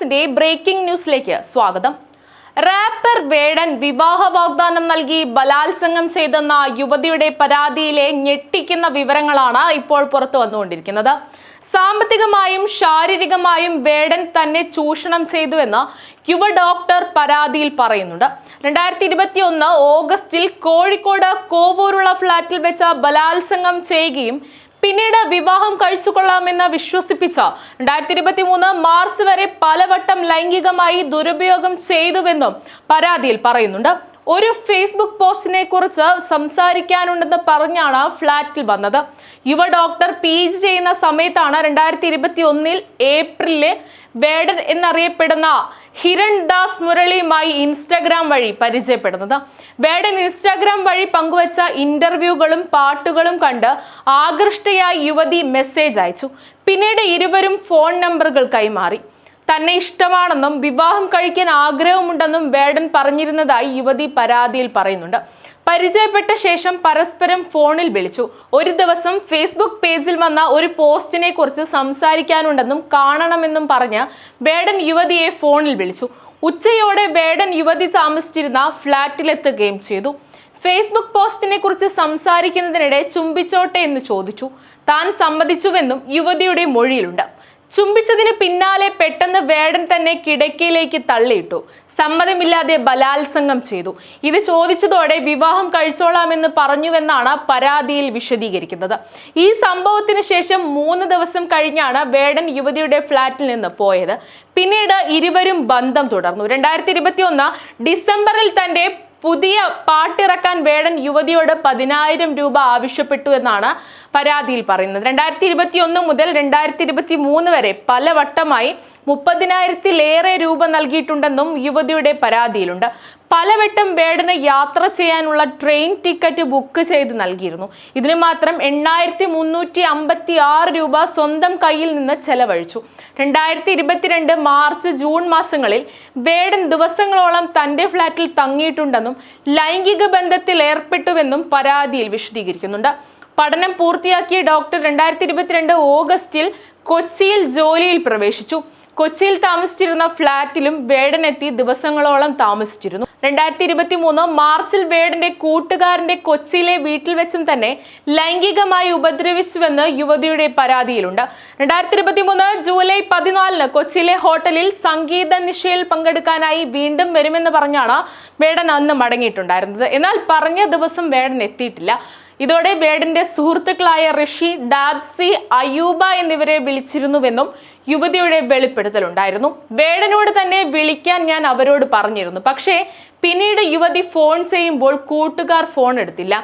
ന്യൂസിന്റെ ബ്രേക്കിംഗ് ന്യൂസിലേക്ക് സ്വാഗതം. റാപ്പർ വേടൻ വിവാഹ വാഗ്ദാനം നൽകി ബലാത്സംഗം ചെയ്തെന്ന യുവതിയുടെ പരാതിയിലെ ഞെട്ടിക്കുന്ന വിവരങ്ങളാണ് ഇപ്പോൾ പുറത്തു വന്നുകൊണ്ടിരിക്കുന്നത്. സാമ്പത്തികമായും ശാരീരികമായും വേടൻ തന്നെ ചൂഷണം ചെയ്തുവെന്ന് യുവ ഡോക്ടർ പരാതിയിൽ പറയുന്നുണ്ട്. രണ്ടായിരത്തി ഇരുപത്തി ഒന്ന് ഓഗസ്റ്റിൽ കോഴിക്കോട് കോവൂരുള്ള ഫ്ളാറ്റിൽ വെച്ച് ബലാത്സംഗം ചെയ്യുകയും പിന്നീട് വിവാഹം കഴിച്ചുകൊള്ളാമെന്ന് വിശ്വസിപ്പിച്ച രണ്ടായിരത്തി ഇരുപത്തി മൂന്ന് മാർച്ച് വരെ പലവട്ടം ലൈംഗികമായി ദുരുപയോഗം ചെയ്തുവെന്നും പരാതിയിൽ പറയുന്നുണ്ട്. ഒരു ഫേസ്ബുക്ക് പോസ്റ്റിനെ കുറിച്ച് സംസാരിക്കാനുണ്ടെന്ന് പറഞ്ഞാണ് ഫ്ളാറ്റിൽ വന്നത്. യുവ ഡോക്ടർ പി ജി ചെയ്യുന്ന സമയത്താണ് രണ്ടായിരത്തി ഇരുപത്തി ഒന്നിൽ ഏപ്രിലിലെ വേടൻ എന്നറിയപ്പെടുന്ന ഹിരൺ ദാസ് മുരളിയുമായി ഇൻസ്റ്റാഗ്രാം വഴി പരിചയപ്പെടുന്നത്. വേടൻ ഇൻസ്റ്റാഗ്രാം വഴി പങ്കുവച്ച ഇന്റർവ്യൂകളും പാട്ടുകളും കണ്ട് ആകൃഷ്ടയായി യുവതി മെസ്സേജ് അയച്ചു. പിന്നീട് ഇരുവരും ഫോൺ നമ്പറുകൾ കൈമാറി. തന്നെ ഇഷ്ടമാണെന്നും വിവാഹം കഴിക്കാൻ ആഗ്രഹമുണ്ടെന്നും വേടൻ പറഞ്ഞിരുന്നതായി യുവതി പരാതിയിൽ പറയുന്നുണ്ട്. പരിചയപ്പെട്ട ശേഷം പരസ്പരം ഫോണിൽ വിളിച്ചു. ഒരു ദിവസം ഫേസ്ബുക്ക് പേജിൽ വന്ന ഒരു പോസ്റ്റിനെ കുറിച്ച് സംസാരിക്കാനുണ്ടെന്നും കാണണമെന്നും പറഞ്ഞ് വേടൻ യുവതിയെ ഫോണിൽ വിളിച്ചു. ഉച്ചയോടെ വേടൻ യുവതി താമസിച്ചിരുന്ന ഫ്ളാറ്റിലെത്തുകയും ചെയ്തു. ഫേസ്ബുക്ക് പോസ്റ്റിനെ കുറിച്ച് സംസാരിക്കുന്നതിനിടെ ചുംബിച്ചോട്ടെ എന്ന് ചോദിച്ചു. താൻ സമ്മതിച്ചുവെന്നും യുവതിയുടെ മൊഴിയിലുണ്ട്. ചുംബിച്ചതിന് പിന്നാലെ പെട്ടെന്ന് വേടൻ തന്നെ കിടക്കയിലേക്ക് തള്ളിയിട്ടു. സമ്മതമില്ലാതെ ബലാത്സംഗം ചെയ്തു. ഇത് ചോദിച്ചതോടെ വിവാഹം കഴിച്ചോളാമെന്ന് പറഞ്ഞുവെന്നാണ് പരാതിയിൽ വിശദീകരിക്കുന്നത്. ഈ സംഭവത്തിന് ശേഷം മൂന്ന് ദിവസം കഴിഞ്ഞാണ് വേടൻ യുവതിയുടെ ഫ്ളാറ്റിൽ നിന്ന് പോയത്. പിന്നീട് ഇരുവരും ബന്ധം തുടർന്നു. രണ്ടായിരത്തി ഡിസംബറിൽ തന്റെ പുതിയ പാട്ടിറക്കാൻ വേടൻ യുവതിയോട് പതിനായിരം രൂപ ആവശ്യപ്പെട്ടു എന്നാണ് പരാതിയിൽ പറയുന്നത്. രണ്ടായിരത്തി ഇരുപത്തി ഒന്ന് മുതൽ രണ്ടായിരത്തി ഇരുപത്തി മൂന്ന് വരെ പലവട്ടമായി മുപ്പതിനായിരത്തിലേറെ രൂപ നൽകിയിട്ടുണ്ടെന്നും യുവതിയുടെ പരാതിയിലുണ്ട്. പലവട്ടം വേടന് യാത്ര ചെയ്യാനുള്ള ട്രെയിൻ ടിക്കറ്റ് ബുക്ക് ചെയ്ത് നൽകിയിരുന്നു. ഇതിന് മാത്രം എണ്ണായിരത്തി മുന്നൂറ്റി അമ്പത്തി ആറ് രൂപ സ്വന്തം കയ്യിൽ നിന്ന് ചെലവഴിച്ചു. രണ്ടായിരത്തി ഇരുപത്തിരണ്ട് മാർച്ച് ജൂൺ മാസങ്ങളിൽ വേടൻ ദിവസങ്ങളോളം തന്റെ ഫ്ളാറ്റിൽ തങ്ങിയിട്ടുണ്ടെന്നും ലൈംഗിക ബന്ധത്തിൽ ഏർപ്പെട്ടുവെന്നും പരാതിയിൽ വിശദീകരിക്കുന്നുണ്ട്. പഠനം പൂർത്തിയാക്കിയ ഡോക്ടർ രണ്ടായിരത്തി ഇരുപത്തിരണ്ട് ഓഗസ്റ്റിൽ കൊച്ചിയിൽ ജോലിയിൽ പ്രവേശിച്ചു. കൊച്ചിയിൽ താമസിച്ചിരുന്ന ഫ്ളാറ്റിലും വേടനെത്തി ദിവസങ്ങളോളം താമസിച്ചിരുന്നു. രണ്ടായിരത്തി ഇരുപത്തി മൂന്ന് മാർച്ചിൽ വേടന്റെ കൂട്ടുകാരന്റെ കൊച്ചിയിലെ വീട്ടിൽ വെച്ചും തന്നെ ലൈംഗികമായി ഉപദ്രവിച്ചുവെന്ന് യുവതിയുടെ പരാതിയിലുണ്ട്. രണ്ടായിരത്തി ഇരുപത്തി മൂന്ന് ജൂലൈ പതിനാലിന് കൊച്ചിയിലെ ഹോട്ടലിൽ സംഗീത നിശയിൽ പങ്കെടുക്കാനായി വീണ്ടും വരുമെന്ന് പറഞ്ഞാണ് വേടൻ അന്ന് മടങ്ങിയിട്ടുണ്ടായിരുന്നത്. എന്നാൽ പറഞ്ഞ ദിവസം വേടൻ എത്തിയിട്ടില്ല. ഇതോടെ ബേഡിന്റെ സുഹൃത്തുക്കളായ ഋഷി ഡാബ്സി അയൂബ എന്നിവരെ വിളിച്ചിരുന്നുവെന്നും യുവതിയുടെ വെളിപ്പെടുത്തലുണ്ടായിരുന്നു. ബേഡനോട് തന്നെ വിളിക്കാൻ ഞാൻ അവരോട് പറഞ്ഞിരുന്നു. പക്ഷേ പിന്നീട് യുവതി ഫോൺ ചെയ്യുമ്പോൾ കൂട്ടുകാർ ഫോൺ എടുത്തില്ല.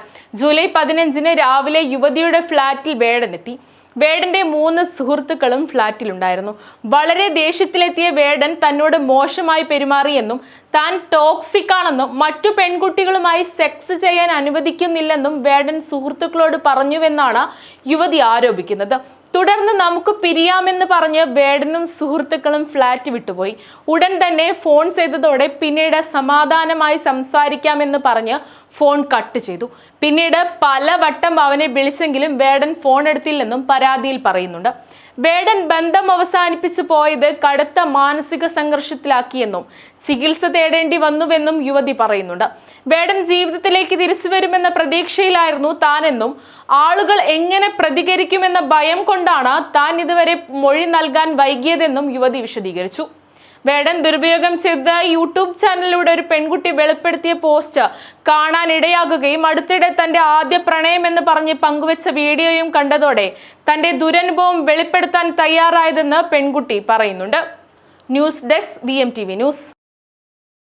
ജൂലൈ പതിനഞ്ചിന് രാവിലെ യുവതിയുടെ ഫ്ളാറ്റിൽ വേടനെത്തി വേടന്റെ മൂന്ന് സുഹൃത്തുക്കളും ഫ്ളാറ്റിലുണ്ടായിരുന്നു വളരെ ദേഷ്യത്തിലെത്തിയ വേടൻ തന്നോട് മോശമായി പെരുമാറിയെന്നും താൻ ടോക്സിക് ആണെന്നും മറ്റു പെൺകുട്ടികളുമായി സെക്സ് ചെയ്യാൻ അനുവദിക്കുന്നില്ലെന്നും വേടൻ സുഹൃത്തുക്കളോട് പറഞ്ഞുവെന്നാണ് യുവതി ആരോപിക്കുന്നത്. തുടർന്ന് നമുക്ക് പിരിയാമെന്ന് പറഞ്ഞ് വേടനും സുഹൃത്തുക്കളും ഫ്ലാറ്റ് വിട്ടുപോയി. ഉടൻ തന്നെ ഫോൺ ചെയ്തതോടെ പിന്നീട് സമാധാനമായി സംസാരിക്കാമെന്ന് പറഞ്ഞ് ഫോൺ കട്ട് ചെയ്തു. പിന്നീട് പലവട്ടം അവനെ വിളിച്ചെങ്കിലും വേടൻ ഫോൺ എടുത്തില്ലെന്നും പരാതിയിൽ പറയുന്നുണ്ട്. വേടൻ ബന്ധം അവസാനിപ്പിച്ചു പോയത് കടുത്ത മാനസിക സംഘർഷത്തിലാക്കിയെന്നും ചികിത്സ തേടേണ്ടി വന്നുവെന്നും യുവതി പറയുന്നുണ്ട്. വേടൻ ജീവിതത്തിലേക്ക് തിരിച്ചു വരുമെന്ന പ്രതീക്ഷയിലായിരുന്നു താനെന്നും ആളുകൾ എങ്ങനെ പ്രതികരിക്കുമെന്ന ഭയം കൊണ്ടാണ് താൻ ഇതുവരെ മൊഴി നൽകാൻ വൈകിയതെന്നും യുവതി വിശദീകരിച്ചു. വേടൻ ദുരുപയോഗം ചെയ്ത യൂട്യൂബ് ചാനലിലൂടെ ഒരു പെൺകുട്ടി വെളിപ്പെടുത്തിയ പോസ്റ്റ് കാണാൻ ഇടയാകുകയും അടുത്തിടെ തന്റെ ആദ്യ പ്രണയം എന്ന് പറഞ്ഞ് പങ്കുവച്ച വീഡിയോയും കണ്ടതോടെ തന്റെ ദുരനുഭവം വെളിപ്പെടുത്താൻ തയ്യാറായതെന്ന് പെൺകുട്ടി പറയുന്നുണ്ട്. News desk V news.